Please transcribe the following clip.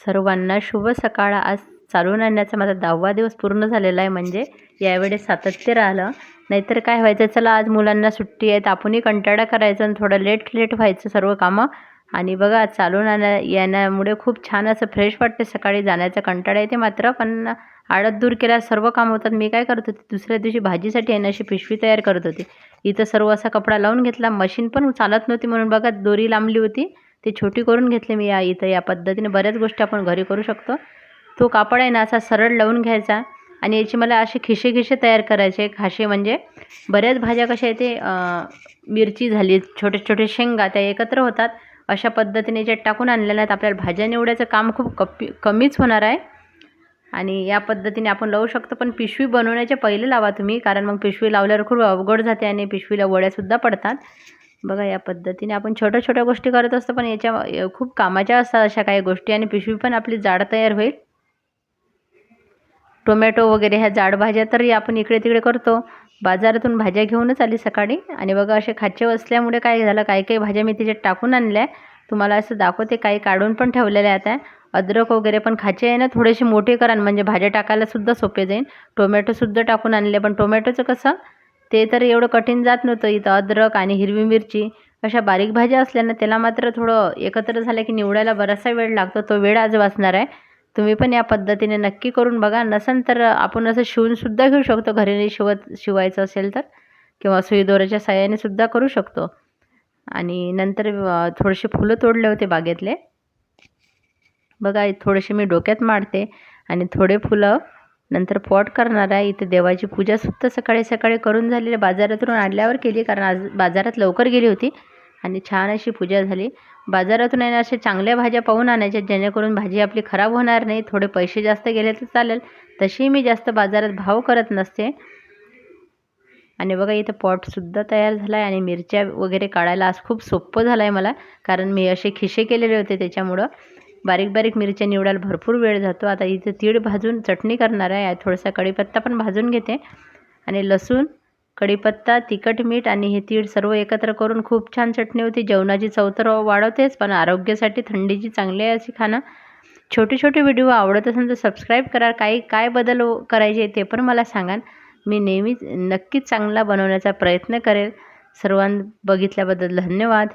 सर्वांना शुभ सकाळ. आज चालून आणण्याचा माझा दहावा दिवस पूर्ण झालेला आहे म्हणजे यावेळेस सातत्य राहिलं. नाहीतर काय व्हायचं? चला आज मुलांना सुट्टी आहे तर आपणही कंटाळा करायचा आणि थोडं लेट लेट व्हायचं सर्व कामं. आणि बघा चालून आणण्या येण्यामुळे खूप छान असं फ्रेश वाटते सकाळी जाण्याचा कंटाळा येते मात्र पण आळत दूर केल्या सर्व काम होतात. मी काय करत होते? दुसऱ्या दिवशी भाजीसाठी आहे अशी पिशवी तयार करत होते. इथं सर्व असा कपडा लावून घेतला. मशीन पण चालत नव्हती म्हणून बघा दोरी लांबली होती. ती छोटी करून घेतली मी या इथं या पद्धतीने बऱ्याच गोष्टी आपण घरी करू शकतो. तो कापड आहे ना असा सरळ लावून घ्यायचा आणि याची मला असे खिशे खिशे तयार करायचे. खाशे म्हणजे बऱ्याच भाज्या कशा येते मिरची झाली छोटे छोटे शेंगा त्या एकत्र होतात. अशा पद्धतीने जे टाकून आणलेल्या आहेत आपल्याला भाज्या निवडायचं काम खूप कपी कमीच होणार आहे. आणि या पद्धतीने आपण लावू शकतो. पण पिशवी बनवण्याच्या पहिले लावा तुम्ही कारण मग पिशवी लावल्यावर खूप अवघड जाते आणि पिशवीला वड्यासुद्धा पडतात. बघा या पद्धतीने आपण छोट्या छोट्या गोष्टी करत असतो पण याच्या खूप कामाच्या असतात अशा काही गोष्टी आणि पिशवी पण आपली जाड तयार होईल. टोमॅटो वगैरे ह्या जाड भाज्या तरी आपण इकडे तिकडे करतो. बाजारातून भाज्या घेऊनच आली सकाळी. आणि बघा असे खाचे असल्यामुळे काय झालं काही काही भाज्या मी तिच्यात टाकून आणल्या. तुम्हाला असं दाखवते काही काढून पण ठेवलेल्या आता अद्रक वगैरे पण खाचे आहे ना थोडेसे मोठे करा म्हणजे भाज्या टाकायला सुद्धा सोपे जाईल. टोमॅटोसुद्धा टाकून आणले पण टोमॅटोचं कसं ते तर एवढं कठीण जात नव्हतं इथं. अद्रक आणि हिरवी मिरची अशा बारीक भाज्या असल्यानं त्याला मात्र थोडं एकत्र झालं की निवडायला बराचसा वेळ लागतो. तो वेळ आज वाचणार आहे. तुम्ही पण या पद्धतीने नक्की करून बघा. नसन तर आपण असं शिवूनसुद्धा घेऊ शकतो. घरी शिवत शिवायचं असेल तर किंवा सुईदोऱ्याच्या साह्याने सुद्धा करू शकतो. आणि नंतर थोडेसे फुलं तोडले होते बागेतले. बघा थोडेसे मी डोक्यात मारते आणि थोडे फुलं नंतर पॉट करणार आहे इथे देवाची पूजासुद्धा सकाळी सकाळी करून झालेली बाजारातून आणल्यावर केली कारण आज बाजारात लवकर गेली होती आणि छान अशी पूजा झाली. बाजारातून आहे अशा चांगल्या भाज्या पाहून आणायच्या जेणेकरून भाजी आपली खराब होणार नाही थोडे पैसे जास्त गेले तर चालेल. तशीही मी जास्त बाजारात भाव करत नसते. आणि बघा इथं पॉटसुद्धा तयार झाला आहे आणि मिरच्या वगैरे काढायला आज खूप सोपं झालं आहे मला कारण मी असे खिशे केलेले होते त्याच्यामुळं. बारीक बारीक मिरच्या निवडायला भरपूर वेळ जातो. आता इथे तीळ भाजून चटणी करणार आहे. थोडासा कढीपत्ता पण भाजून घेते. आणि लसूण कढीपत्ता तिखट मीठ आणि हे तीळ सर्व एकत्र करून खूप छान चटणी होती. जेवणाची चव तर वाढवतेच पण आरोग्यासाठी थंडीची चांगली आहे अशी खाणं. छोटे छोटे व्हिडिओ आवडत असेल तर सबस्क्राईब करा. काही काय बदल करायचे ते पण मला सांगा. मी नेहमीच नक्कीच चांगला बनवण्याचा प्रयत्न करेल. सर्वां बघितल्याबद्दल धन्यवाद.